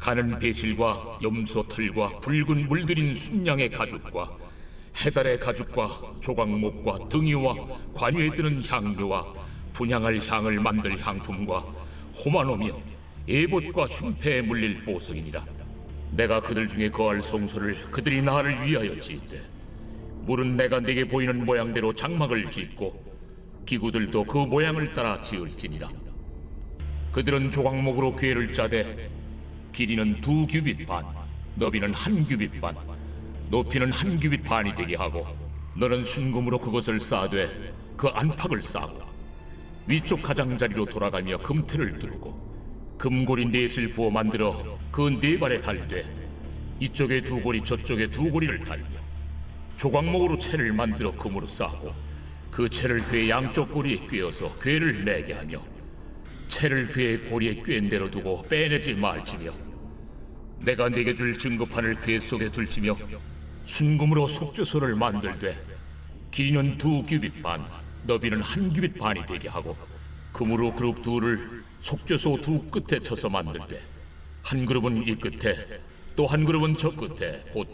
가는 배실과 염소 털과 붉은 물들인 순양의 가죽과 해달의 가죽과 조각목과 등이와 관유에 드는 향료와 분향할 향을 만들 향품과 호마노며 에봇과 흉패에 물릴 보석이니라. 내가 그들 중에 거할 성소를 그들이 나를 위하여 짓되 물은 내가 내게 보이는 모양대로 장막을 짓고 기구들도 그 모양을 따라 지을지니라. 그들은 조각목으로 궤를 짜되 길이는 두 규빗 반, 너비는 한 규빗 반, 높이는 한 규빗 반이 되게 하고 너는 순금으로 그것을 쌓되 그 안팎을 쌓고 위쪽 가장자리로 돌아가며 금틀을 들고 금고리 넷을 부어 만들어 그 네 발에 달되 이쪽에 두 고리 저쪽에 두 고리를 달며 조각목으로 채를 만들어 금으로 쌓고 그 채를 괴 양쪽 고리에 꿰어서 괴를 내게 하며 채를 괴 고리에 꿰인 대로 두고 빼내지 말지며 내가 네게 줄 증거판을 괴 속에 둘지며 순금으로 속죄소를 만들되 길이는 두 규빗 반, 너비는 한 규빗 반이 되게 하고 금으로 그룹 둘을 속죄소 두 끝에 쳐서 만들되 한 그룹은 이 끝에 또 한 그룹은 저 끝에 곧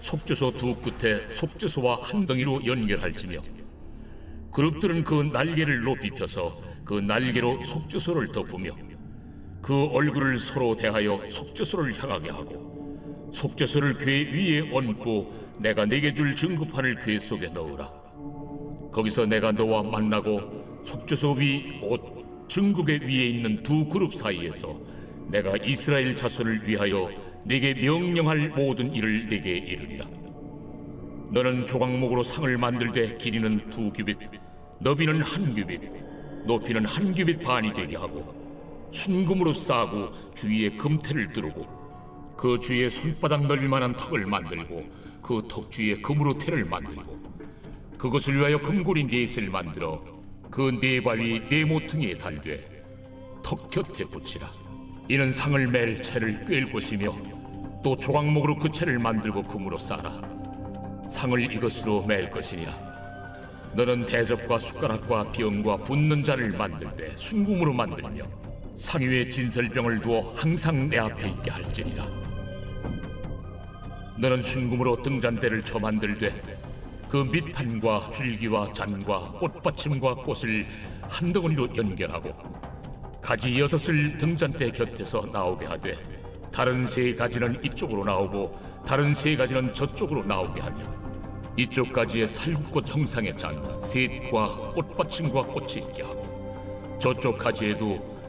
속죄소 두 끝에 속죄소와 한 덩이로 연결할지며 그룹들은 그 날개를 높이 펴서 그 날개로 속죄소를 덮으며 그 얼굴을 서로 대하여 속죄소를 향하게 하고 속죄소를 궤 위에 얹고 내가 내게 줄 증거판을 궤 속에 넣으라. 거기서 내가 너와 만나고 속죄소 위곧 증거궤 위에 있는 두 그룹 사이에서 내가 이스라엘 자손을 위하여 네게 명령할 모든 일을 네게 이르리라 너는 조각목으로 상을 만들되 길이는 두 규빗, 너비는 한 규빗, 높이는 한 규빗 반이 되게 하고 순금으로 싸고 주위에 금태를 두르고 그 주위에 손바닥 넓이만한 턱을 만들고 그 턱 주위에 금으로 태를 만들고 그것을 위하여 금고리 넷을 만들어 그 네 발이 네 모퉁이에 달되 턱 곁에 붙이라 이는 상을 맬 채를 꿰일 것이며 또 조각목으로 그 채를 만들고 금으로 싸라 상을 이것으로 맬 것이니라. 너는 대접과 숟가락과 병과 붓는 자를 만들 때 순금으로 만들며 상 위에 진설병을 두어 항상 내 앞에 있게 할지니라. 너는 순금으로 등잔대를 쳐 만들되 그 밑판과 줄기와 잔과 꽃받침과 꽃을 한 덩어리로 연결하고 가지 여섯을 등잔대 곁에서 나오게 하되 다른 세 가지는 이쪽으로 나오고 다른 세 가지는 저쪽으로 나오게 하며 이쪽 가지에 살구꽃 형상의 잔 셋과 꽃받침과 꽃이 있게 하고 저쪽 가지에도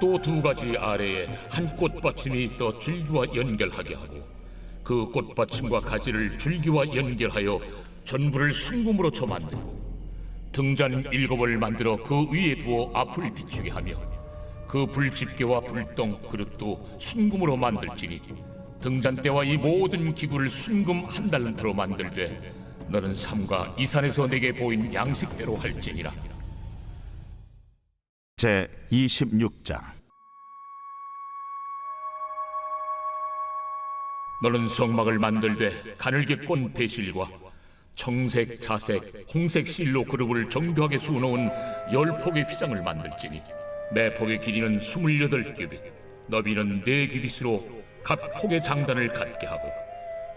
또 두 가지 아래에 한 꽃받침이 있어 줄기와 연결하게 하고 그 꽃받침과 가지를 줄기와 연결하여 전부를 순금으로 쳐 만들고 등잔 일곱을 만들어 그 위에 두어 앞을 비추게 하며 그 불집게와 불똥 그릇도 순금으로 만들지니 등잔대와 이 모든 기구를 순금 한 달란트로 만들되 너는 삼가 이 산에서 내게 보인 양식대로 할지니라. 제 26장 너는 성막을 만들되 가늘게 꼰 배실과 청색, 자색, 홍색 실로 그룹을 정교하게 수놓은 열 폭의 휘장을 만들지니 매 폭의 길이는 스물여덟 규빗, 너비는 네 규빗으로 각 폭의 장단을 갖게 하고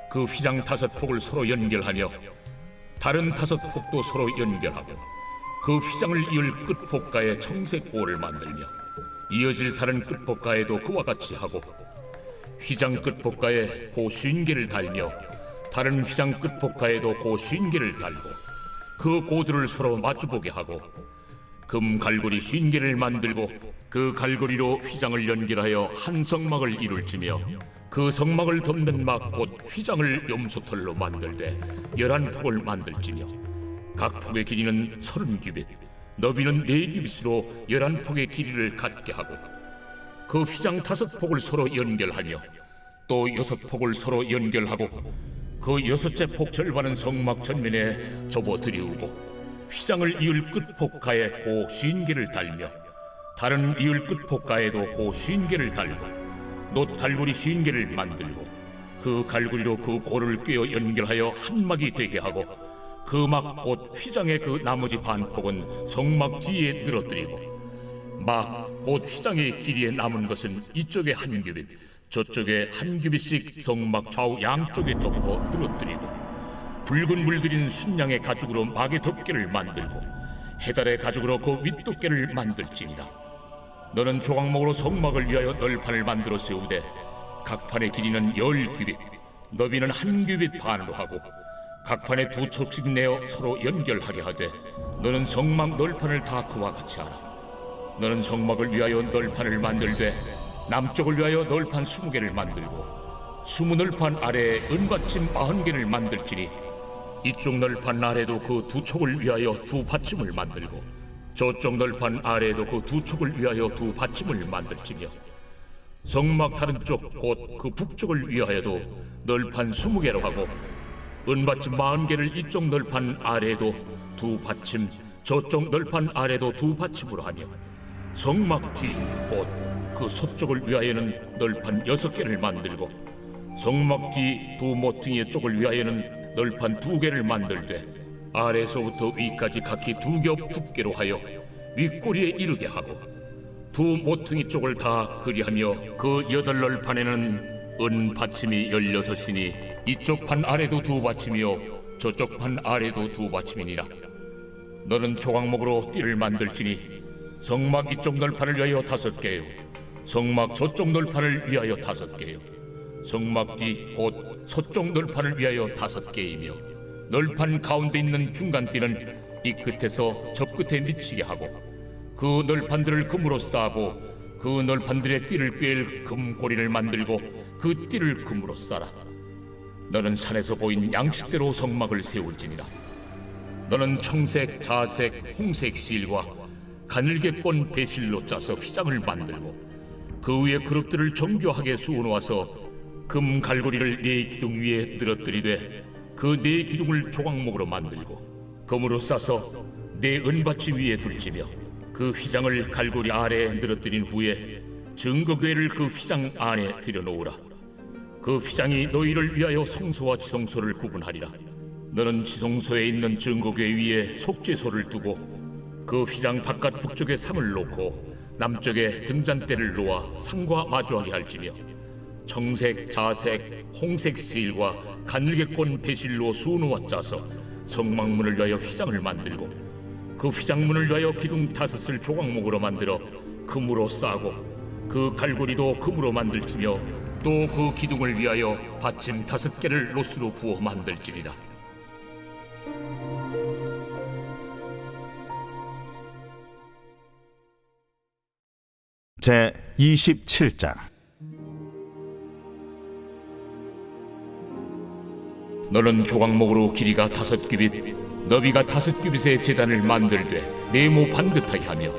그 휘장 다섯 폭을 서로 연결하며 다른 다섯 폭도 서로 연결하고 그 휘장을 이을 끝폭가에 청색 고를 만들며 이어질 다른 끝폭가에도 그와 같이 하고 휘장 끝폭가에 고 쉰개를 달며 다른 휘장 끝폭가에도 고 쉰개를 달고 그 고들을 서로 마주보게 하고 금 갈고리 쉰 개를 만들고 그 갈고리로 휘장을 연결하여 한 성막을 이룰지며 그 성막을 덮는 막 곧 휘장을 염소털로 만들되 열한 폭을 만들지며 각 폭의 길이는 서른 규빗 너비는 네 규빗으로 열한 폭의 길이를 갖게 하고 그 휘장 다섯 폭을 서로 연결하며 또 여섯 폭을 서로 연결하고 그 여섯째 폭 절반은 성막 전면에 접어 들이우고 휘장을 이을 끝 폭가에 고 쉰개를 달며 다른 이을 끝 폭가에도 고 쉰개를 달고 놋 갈고리 쉰개를 만들고 그 갈고리로 그 고를 꿰어 연결하여 한 막이 되게 하고 그 막 곧 휘장의 그 나머지 반폭은 성막 뒤에 늘어뜨리고 막 곧 휘장의 길이에 남은 것은 이쪽에 한 규빗, 저쪽에 한 규빗씩 성막 좌우 양쪽에 덮어 늘어뜨리고 붉은 물들인 순양의 가죽으로 막의 덮개를 만들고 해달의 가죽으로 그 윗덮개를 만들지니라. 너는 조각목으로 성막을 위하여 널판을 만들어 세우되 각 판의 길이는 열 규빗, 너비는 한 규빗 반으로 하고 각 판에 두 척씩 내어 서로 연결하게 하되 너는 성막 널판을 다 그와 같이 하라. 너는 성막을 위하여 널판을 만들되 남쪽을 위하여 널판 스무 개를 만들고 스무 널판 아래에 은받침 마흔 개를 만들지니 이쪽 널판 아래도 그 두 촉을 위하여 두 받침을 만들고 저쪽 널판 아래에도 그 두 촉을 위하여 두 받침을 만들지며 성막 다른 쪽 곧 그 북쪽을 위하여도 널판 스무 개로 하고 은받침 마흔 개를 이쪽 널판 아래에도 두 받침 저쪽 널판 아래도 두 받침으로 하며 성막 뒤곧그 서쪽을 위하여는 널판 여섯 개를 만들고 성막 뒤두 모퉁이의 쪽을 위하여는 널판 두 개를 만들되 아래서부터 위까지 각기 두 겹 두께로 하여 윗꼬리에 이르게 하고 두 모퉁이 쪽을 다 그리하며 그 여덟 널판에는 은 받침이 열여섯 이니 이쪽 판 아래도 두 받침이요 저쪽 판 아래도 두 받침이니라. 너는 조각목으로 띠를 만들지니 성막 이쪽 널판을 위하여 다섯 개요. 성막 저쪽 널판을 위하여 다섯 개요. 성막 뒤 곧 서쪽 널판을 위하여 다섯 개이며 널판 가운데 있는 중간 띠는 이 끝에서 저 끝에 미치게 하고 그 널판들을 금으로 싸고 그 널판들의 띠를 꿰일 금고리를 만들고 그 띠를 금으로 싸라. 너는 산에서 보인 양식대로 성막을 세울지니라. 너는 청색, 자색, 홍색 실과 가늘게 꼰 배실로 짜서 휘장을 만들고 그 위에 그릇들을 정교하게 수놓아서 금 갈고리를 네 기둥 위에 늘어뜨리되 그 네 기둥을 조각목으로 만들고 금으로 싸서 네 은받침 위에 둘지며 그 휘장을 갈고리 아래에 늘어뜨린 후에 증거궤를 그 휘장 안에 들여놓으라. 그 휘장이 너희를 위하여 성소와 지성소를 구분하리라. 너는 지성소에 있는 증거궤 위에 속죄소를 두고 그 휘장 바깥 북쪽에 상을 놓고 남쪽에 등잔대를 놓아 상과 마주하게 할지며 청색, 자색, 홍색 실과 가늘게 꼰 배실로 수놓아 짜서 성막문을 위하여 휘장을 만들고 그 휘장문을 위하여 기둥 다섯을 조각목으로 만들어 금으로 싸고 그 갈고리도 금으로 만들지며 또 그 기둥을 위하여 받침 다섯 개를 로스로 부어 만들지니라 제 27장. 너는 조각목으로 길이가 다섯 규빗, 너비가 다섯 규빗의 재단을 만들되 네모 반듯하게 하며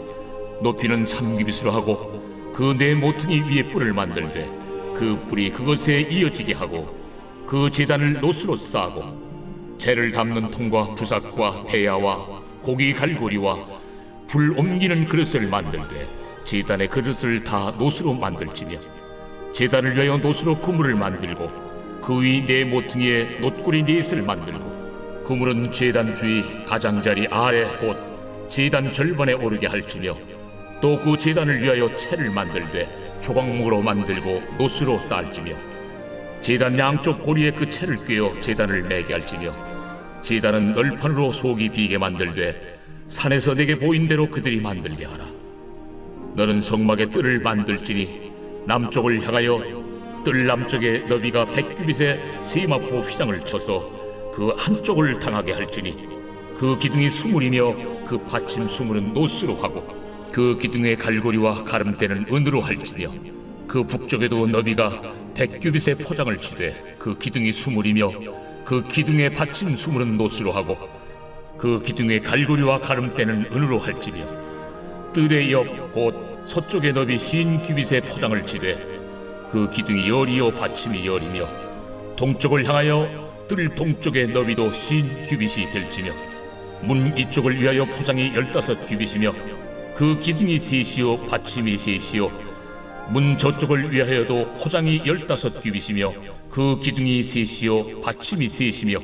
높이는 삼 규빗으로 하고 그 네 모퉁이 위에 뿔을 만들되 그 뿔이 그것에 이어지게 하고 그 재단을 노스로 싸고 재를 담는 통과 부삭과 대야와 고기 갈고리와 불 옮기는 그릇을 만들되 재단의 그릇을 다 노스로 만들지며 재단을 위하여 노스로 그물을 만들고 그 위 네 모퉁이에 놋구리 넷을 만들고 그물은 재단 주위 가장자리 아래 곧 재단 절반에 오르게 할지며 또그 재단을 위하여 채를 만들되 조각목으로 만들고 노스로 쌓을지며 재단 양쪽 고리에 그 채를 꿰어 재단을 매게 할지며 재단은 널판으로 속이 비게 만들되 산에서 내게 보인 대로 그들이 만들게 하라 너는 성막의 뜰을 만들지니 남쪽을 향하여 뜰 남쪽에 너비가 백규빗의 세마포 휘장을 쳐서 그 한쪽을 당하게 할지니 그그 기둥이 수물이며 그 받침 수물은 노스로 하고 그 기둥의 갈고리와 가름대는 은으로 할지며 그 북쪽에도 너비가 백규빗의 포장을 치되 그 기둥이 수물이며 그 기둥의 받침 수물은 노스로 하고 그 기둥의 갈고리와 가름대는 은으로 할지며 뜰의 옆 곧 서쪽의 너비 신 규빗의 포장을 치되 그 기둥이 열이요 받침이 열이며 동쪽을 향하여 뜰 동쪽의 너비도 신 규빗이 될지며 문 이쪽을 위하여 포장이 열다섯 규빗이며 그 기둥이 셋이요 받침이 셋이요 문 저쪽을 위하여도 포장이 열다섯 규빗이며 그 기둥이 셋이요 받침이 셋이며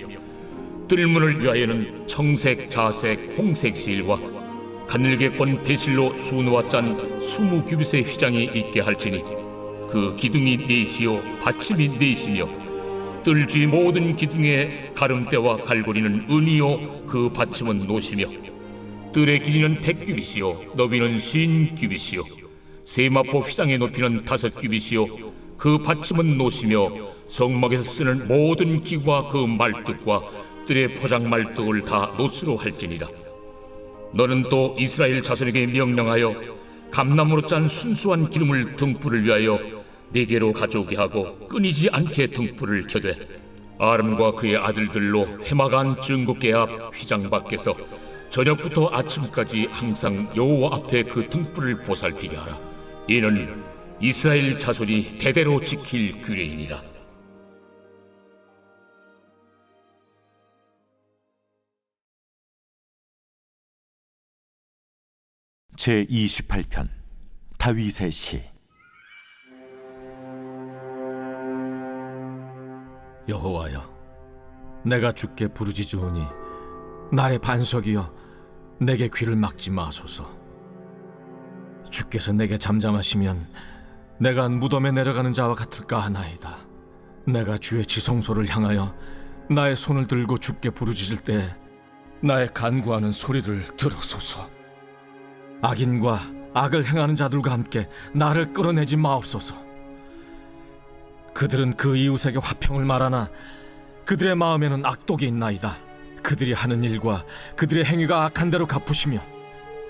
뜰문을 위하여는 청색, 자색, 홍색 실과 가늘게권 배실로 수놓아 짠 스무 규빗의 휘장이 있게 할지니 그 기둥이 넷이요 받침이 넷이며 뜰지 모든 기둥의 가름대와 갈고리는 은이요 그 받침은 노시며 뜰의 길이는 백 규빗이요 너비는 신 규빗이요 세마포 휘장의 높이는 다섯 규빗이요 그 받침은 노시며 성막에서 쓰는 모든 기구와 그 말뚝과 뜰의 포장 말뚝을 다 노스로 할지니라 너는 또 이스라엘 자손에게 명령하여 감나무로 짠 순수한 기름을 등불을 위하여 네게로 가져오게 하고 끊이지 않게 등불을 켜되 아름과 그의 아들들로 회막안 증국계 앞 휘장 밖에서 저녁부터 아침까지 항상 여호와 앞에 그 등불을 보살피게 하라. 이는 이스라엘 자손이 대대로 지킬 규례이니라 제 28편 다윗의 시 여호와여, 내가 주께 부르짖으오니 나의 반석이여, 내게 귀를 막지 마소서. 주께서 내게 잠잠하시면 내가 무덤에 내려가는 자와 같을까 하나이다. 내가 주의 지성소를 향하여 나의 손을 들고 주께 부르짖을 때 나의 간구하는 소리를 들으소서. 악인과 악을 행하는 자들과 함께 나를 끌어내지 마옵소서. 그들은 그 이웃에게 화평을 말하나 그들의 마음에는 악독이 있나이다. 그들이 하는 일과 그들의 행위가 악한 대로 갚으시며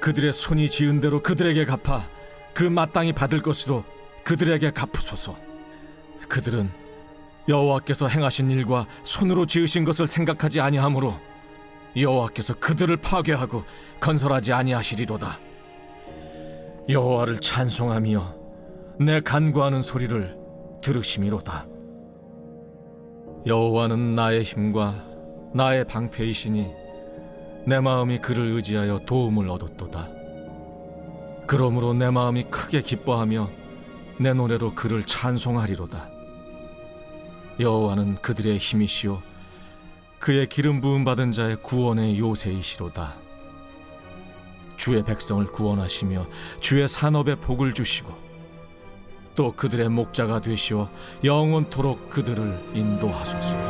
그들의 손이 지은 대로 그들에게 갚아 그 마땅히 받을 것으로 그들에게 갚으소서. 그들은 여호와께서 행하신 일과 손으로 지으신 것을 생각하지 아니하므로 여호와께서 그들을 파괴하고 건설하지 아니하시리로다. 여호와를 찬송하며 내 간구하는 소리를 들으심이로다. 여호와는 나의 힘과 나의 방패이시니 내 마음이 그를 의지하여 도움을 얻었도다. 그러므로 내 마음이 크게 기뻐하며 내 노래로 그를 찬송하리로다. 여호와는 그들의 힘이시요 그의 기름 부음 받은 자의 구원의 요새이시로다. 주의 백성을 구원하시며 주의 산업에 복을 주시고 또 그들의 목자가 되시어 영원토록 그들을 인도하소서.